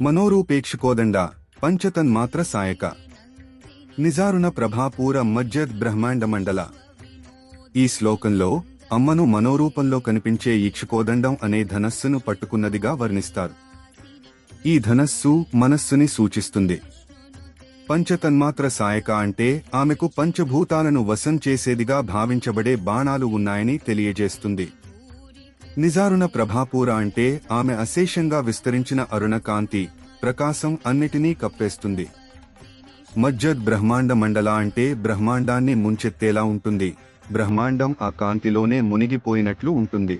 మనోరూపేక్షకోదండ పంచతన్మాత్ర సాయక. నిజారుణ ప్రభాపూర మజ్జద్ బ్రహ్మాండ మండల. ఈ శ్లోకంలో అమ్మను మనోరూపంలో కనిపించే ఈక్షకోదండం అనే ధనస్సును పట్టుకున్నదిగా వర్ణిస్తారు. ఈ ధనస్సు మనస్సుని సూచిస్తుంది. పంచతన్మాత్ర సాయక అంటే ఆమెకు పంచభూతాలను వశం చేసేదిగా భావించబడే బాణాలు ఉన్నాయని తెలియజేస్తుంది. నిజారుణ ప్రభాపూర అంటే ఆమె అశేషంగా విస్తరించిన అరుణ కాంతి ప్రకాశం అన్నిటినీ కప్పేస్తుంది. మజ్జద్ బ్రహ్మాండ మండల అంటే బ్రహ్మాండాన్ని ముంచెత్తేలా ఉంటుంది. బ్రహ్మాండం ఆ కాంతిలోనే మునిగిపోయినట్లు ఉంటుంది.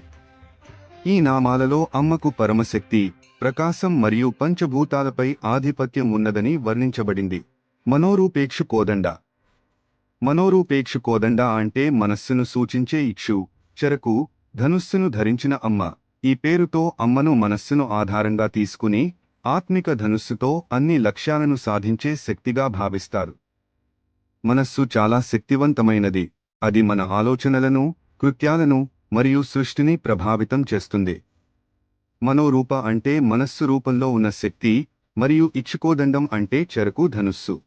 ఈ నామాలలో అమ్మకు పరమశక్తి ప్రకాశం మరియు పంచభూతాలపై ఆధిపత్యం ఉన్నదని వర్ణించబడింది. మనోరూపేక్షు కోదండ. మనోరూపేక్షు కోదండ అంటే మనస్సును సూచించే ఇక్షు చెరకు ధనుస్సును ధరించిన అమ్మ. ఈ పేరుతో అమ్మను మనస్సును ఆధారంగా తీసుకుని ఆత్మిక ధనుస్సుతో అన్ని లక్ష్యాలను సాధించే శక్తిగా భావిస్తారు. మనస్సు చాలా శక్తివంతమైనది. అది మన ఆలోచనలను కృత్యాలను మరియు సృష్టిని ప్రభావితం చేస్తుంది. మనోరూప అంటే మనస్సు రూపంలో ఉన్న శక్తి మరియు ఇచ్చుకోదండం అంటే చెరకు ధనుస్సు.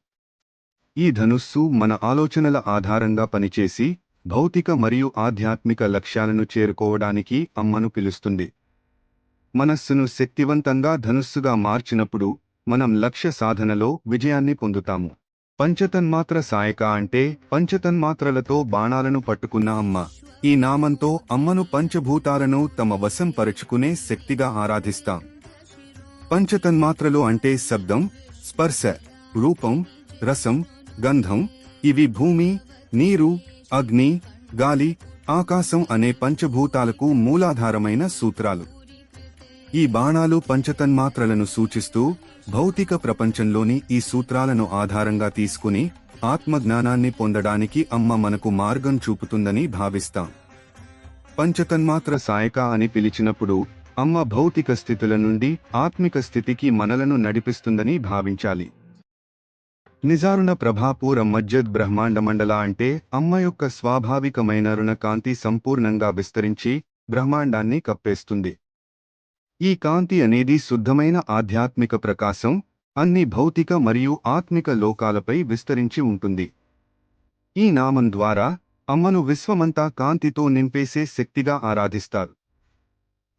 ఈ ధనుస్సు మన ఆలోచనల ఆధారంగా పనిచేసి భౌతిక మరియు ఆధ్యాత్మిక లక్ష్యాలను చేరుకోవడానికి అమ్మను పిలుస్తుంది. మనస్సును శక్తివంతంగా ధనుస్సుగా మార్చినప్పుడు మనం లక్ష్య సాధనలో విజయాన్ని పొందుతాము. పంచతన్మాత్ర సాయక అంటే పంచతన్మాత్రలతో బాణాలను పట్టుకున్న అమ్మ. ఈ నామంతో అమ్మను పంచభూతాలను తమ వశం పరుచుకునే శక్తిగా ఆరాధిస్తాం. పంచతన్మాత్రలు అంటే శబ్దం స్పర్శ రూపం రసం గంధం ఇవి భూమి నీరు అగ్ని గాలి ఆకాశం అనే పంచభూతాలకు మూలాధారమైన సూత్రాలు. ఈ బాణాలు పంచతన్మాత్రలను సూచిస్తూ భౌతిక ప్రపంచంలోని ఈ సూత్రాలను ఆధారంగా తీసుకుని ఆత్మజ్ఞానాన్ని పొందడానికి అమ్మ మనకు మార్గం చూపుతుందని భావిస్తాం. పంచతన్మాత్ర సాయక అని పిలిచినప్పుడు అమ్మ భౌతిక స్థితుల నుండి ఆత్మిక స్థితికి మనలను నడిపిస్తుందని భావించాలి. నిజారుణ ప్రభాపూర మజ్జద్ బ్రహ్మాండ మండల అంటే అమ్మ యొక్క స్వాభావికమైన రుణకాంతి సంపూర్ణంగా విస్తరించి బ్రహ్మాండాన్ని కప్పేస్తుంది. ఈ కాంతి అనేది శుద్ధమైన ఆధ్యాత్మిక ప్రకాశం అన్ని భౌతిక మరియు ఆత్మిక లోకాలపై విస్తరించి ఉంటుంది. ఈ నామం ద్వారా అమ్మను విశ్వమంతా కాంతితో నింపేసే శక్తిగా ఆరాధిస్తారు.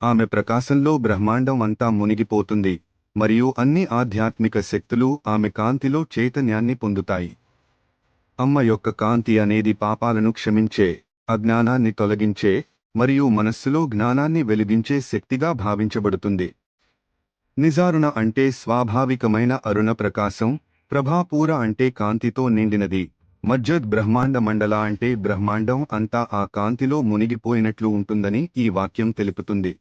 ఆమె ప్రకాశంలో బ్రహ్మాండం అంతా మునిగిపోతుంది. మరియు అన్ని ఆధ్యాత్మిక శక్తులు ఆమె కాంతిలో చైతన్యాన్ని పొందుతాయి. అమ్మ యొక్క కాంతి అనేది పాపాలను క్షమించే అజ్ఞానాన్ని తొలగించే మరియు మనస్సులో జ్ఞానాన్ని వెలిగించే శక్తిగా భావించబడుతుంది. నిజారుణ అంటే స్వాభావికమైన అరుణ ప్రకాశం ప్రభాపూర అంటే కాంతితో నిండినది మజ్జద్ బ్రహ్మాండ మండల అంటే బ్రహ్మాండం అంతా ఆ కాంతిలో మునిగిపోయినట్లు ఉంటుందని ఈ వాక్యం తెలుపుతుంది.